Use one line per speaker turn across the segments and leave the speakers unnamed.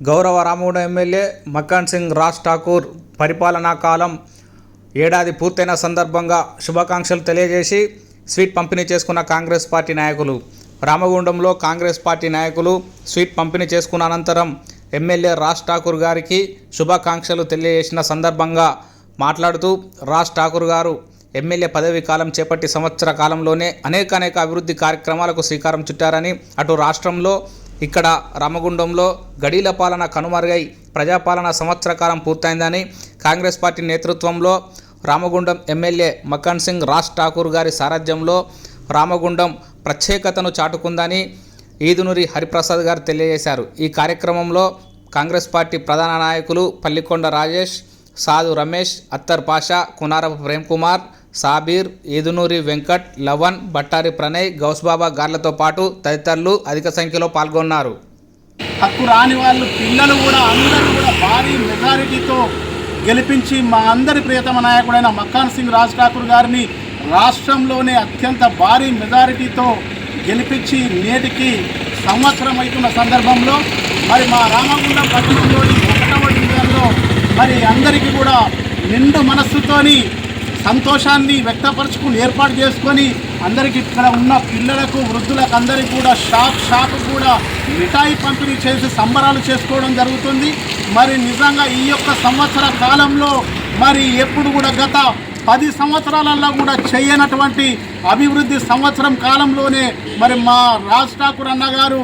గౌరవ రామగూడ ఎమ్మెల్యే మక్కాన్ సింగ్ రాజ్ ఠాకూర్ పరిపాలనా కాలం ఏడాది పూర్తయిన సందర్భంగా శుభాకాంక్షలు తెలియజేసి స్వీట్ పంపిణీ చేసుకున్న కాంగ్రెస్ పార్టీ నాయకులు. రామగుండంలో కాంగ్రెస్ పార్టీ నాయకులు స్వీట్ పంపిణీ చేసుకున్న అనంతరం ఎమ్మెల్యే రాజ్ ఠాకూర్ గారికి శుభాకాంక్షలు తెలియజేసిన సందర్భంగా మాట్లాడుతూ రాజ్ ఠాకూర్ గారు ఎమ్మెల్యే పదవీ కాలం చేపట్టి సంవత్సర కాలంలోనే అనేక అనేక అభివృద్ధి కార్యక్రమాలకు శ్రీకారం చుట్టారని అటు రాష్ట్రంలో ఇక్కడ రామగుండంలో గడీల పాలన కనుమరుగై ప్రజాపాలన సంవత్సర కాలం పూర్తయిందని కాంగ్రెస్ పార్టీ నేతృత్వంలో రామగుండం ఎమ్మెల్యే మక్కన్ సింగ్ రాజ్ ఠాకూర్ గారి సారథ్యంలో రామగుండం ప్రత్యేకతను చాటుకుందని ఈదునూరి హరిప్రసాద్ గారు తెలియజేశారు. ఈ కార్యక్రమంలో కాంగ్రెస్ పార్టీ ప్రధాన నాయకులు పల్లికొండ రాజేష్ సాధు రమేష్ అత్తర్ పాషా కునారపు ప్రేమ్ కుమార్ సాబీర్ ఈదునూరి వెంకట్ లవన్ బట్టారి ప్రణయ్ గౌస్బాబా గార్లతో పాటు తదితరులు అధిక సంఖ్యలో పాల్గొన్నారు.
హక్కు రాని వాళ్ళు పిల్లలు కూడా అందరూ కూడా భారీ మెజారిటీతో గెలిపించి మా అందరి ప్రియతమ నాయకుడైన మక్కాన్ సింగ్ రాజ్ ఠాకూర్ గారిని రాష్ట్రంలోనే అత్యంత భారీ మెజారిటీతో గెలిపించి నేటికి సంవత్సరం అవుతున్న సందర్భంలో మరి మా రామగుండం పట్టణంలోని ఒకటవ డివిజన్లో మరి అందరికీ కూడా నిండు మనస్సుతోని సంతోషాన్ని వ్యక్తపరచుకుని ఏర్పాటు చేసుకొని అందరికీ ఇక్కడ ఉన్న పిల్లలకు వృద్ధులకు అందరికీ కూడా షాప్ షాప్ కూడా మిఠాయి పంపిణీ చేసి సంబరాలు చేసుకోవడం జరుగుతుంది. మరి నిజంగా ఈ యొక్క సంవత్సర కాలంలో మరి ఎప్పుడు కూడా గత పది సంవత్సరాలలో కూడా చేయనటువంటి అభివృద్ధి సంవత్సరం కాలంలోనే మరి మా రాజ్ ఠాకూర్ అన్న గారు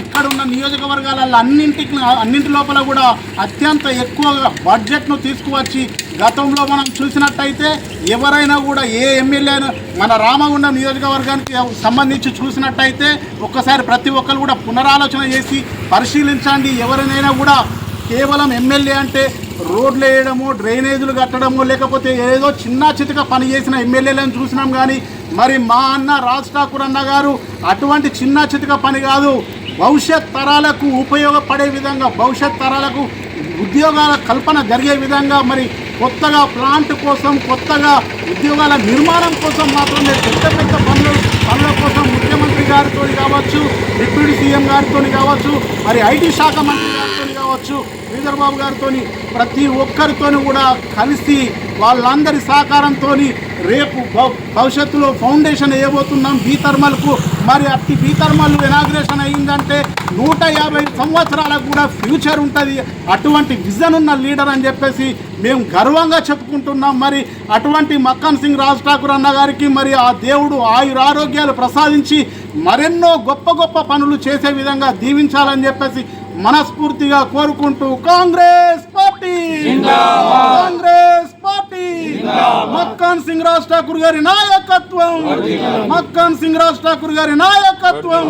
ఇక్కడ ఉన్న నియోజకవర్గాలలో అన్నింటికి అన్నింటి లోపల కూడా అత్యంత ఎక్కువగా బడ్జెట్ను తీసుకువచ్చి గతంలో మనం చూసినట్టయితే ఎవరైనా కూడా ఏ ఎమ్మెల్యే మన రామగుండం నియోజకవర్గానికి సంబంధించి చూసినట్టయితే ఒక్కసారి ప్రతి ఒక్కరు కూడా పునరాలోచన చేసి పరిశీలించండి. ఎవరినైనా కూడా కేవలం ఎమ్మెల్యే అంటే రోడ్లు వేయడము డ్రైనేజీలు కట్టడము లేకపోతే ఏదో చిన్న చితక పని చేసిన ఎమ్మెల్యేలను చూసినాం కానీ మరి మా అన్న రాజ్ ఠాకూర్ అన్న గారు అటువంటి చిన్న చితక పని కాదు. భవిష్యత్ తరాలకు ఉపయోగపడే విధంగా భవిష్యత్ తరాలకు ఉద్యోగాల కల్పన జరిగే విధంగా మరి కొత్తగా ప్లాంట్ కోసం కొత్తగా ఉద్యోగాల నిర్మాణం కోసం మాత్రమే పెద్ద పెద్ద పనులు పనుల కోసం ముఖ్యమంత్రి గారితో కావచ్చు డిప్యూటీ సీఎం గారితో కావచ్చు మరి ఐటీ శాఖ మంత్రి గారితో కావచ్చు. శ్రీధర్ బాబు గారితో ప్రతి ఒక్కరితోనూ కూడా కలిసి వాళ్ళందరి సహకారంతో రేపు భవిష్యత్తులో ఫౌండేషన్ వేయబోతున్నాం బీ థర్మల్కు మరి అట్టి బీ థర్మల్ ఇనాగ్రేషన్ అయ్యిందంటే నూట యాభై సంవత్సరాలకు కూడా ఫ్యూచర్ ఉంటుంది. అటువంటి విజన్ ఉన్న లీడర్ అని చెప్పేసి మేము గర్వంగా చెప్పుకుంటున్నాం. మరి అటువంటి మక్కన్ సింగ్ రాజ్ ఠాకూర్ అన్న గారికి మరి ఆ దేవుడు ఆయురారోగ్యాలు ప్రసాదించి మరెన్నో గొప్ప గొప్ప పనులు చేసే విధంగా దీవించాలని చెప్పేసి మనస్ఫూర్తిగా కోరుకుంటూ Congress party. Congress party. Makkan Singh Raj Thakur గారి నాయకత్వం. మక్కన్ సింగ్ రాజ్ ఠాకూర్ గారి నాయకత్వం.